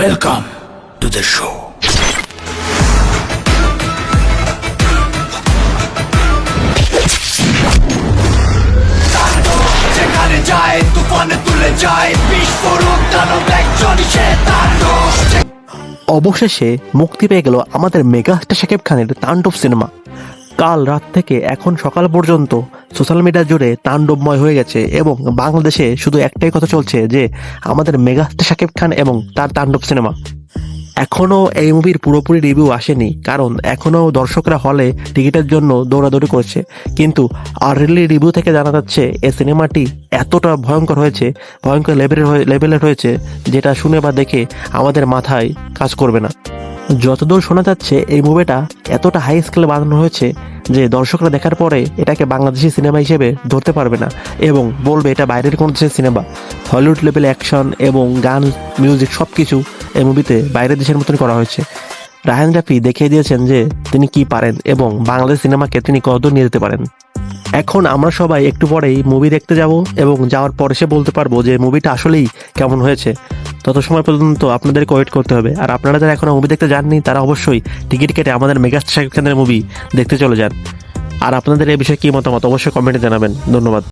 Welcome to the show. যেখানে যায় তুফানে তুলে যায় বিস্ফোরক দানব একজনই সে অবশেষে মুক্তি পেয়ে গেল আমাদের মেগাস্টার শাকিব খানের তাণ্ডব সিনেমা কাল রাত থেকে এখন সকাল পর্যন্ত সোশ্যাল মিডিয়া জুড়ে তাণ্ডবময় হয়ে গেছে এবং বাংলাদেশে শুধু একটাই কথা চলছে যে আমাদের মেগাস্টার শাকিব খান এবং তার তাণ্ডব সিনেমা। এখনও এই মুভির পুরোপুরি রিভিউ আসেনি, কারণ এখনও দর্শকরা হলে টিকিটের জন্য দৌড়াদৌড়ি করছে। কিন্তু আর্লি রিভিউ থেকে জানা যাচ্ছে এই সিনেমাটি এতটা ভয়ঙ্কর হয়েছে, ভয়ঙ্কর লেভেলের লেভেলের হয়েছে, যেটা শুনে বা দেখে আমাদের মাথায় কাজ করবে না। যতদূর শোনা যাচ্ছে, এই মুভিটা এতটা হাই স্কেলে বানানো হয়েছে যে দর্শকরা দেখার পরে এটাকে বাংলাদেশি সিনেমা হিসেবে ধরতে পারবে না এবং বলবে এটা বাইরের কোনো দেশের সিনেমা হলিউড লেভেল অ্যাকশন এবং গান মিউজিক সব কিছু এই মুভিতে বাইরের দেশের মতন করা হয়েছে। রাহান রাফি দেখিয়ে দিয়েছেন যে তিনি কি পারেন এবং বাংলাদেশ সিনেমাকে তিনি কতদূর নিয়ে যেতে পারেন। এখন আমরা সবাই একটু পরেই মুভি দেখতে যাব এবং যাওয়ার পরে সে বলতে পারব যে মুভিটা আসলেই কেমন হয়েছে। তত সময় পর্যন্ত আপনাদেরকে ওয়েট করতে হবে। আর আপনারা যারা এখনও মুভি দেখতে যাননি, তারা অবশ্যই টিকিট কেটে আমাদের মেগাস্টার শাকিব খানের মুভি দেখতে চলে যান। আর আপনাদের এই বিষয়ে কী মতামত, অবশ্যই কমেন্টে জানাবেন। ধন্যবাদ।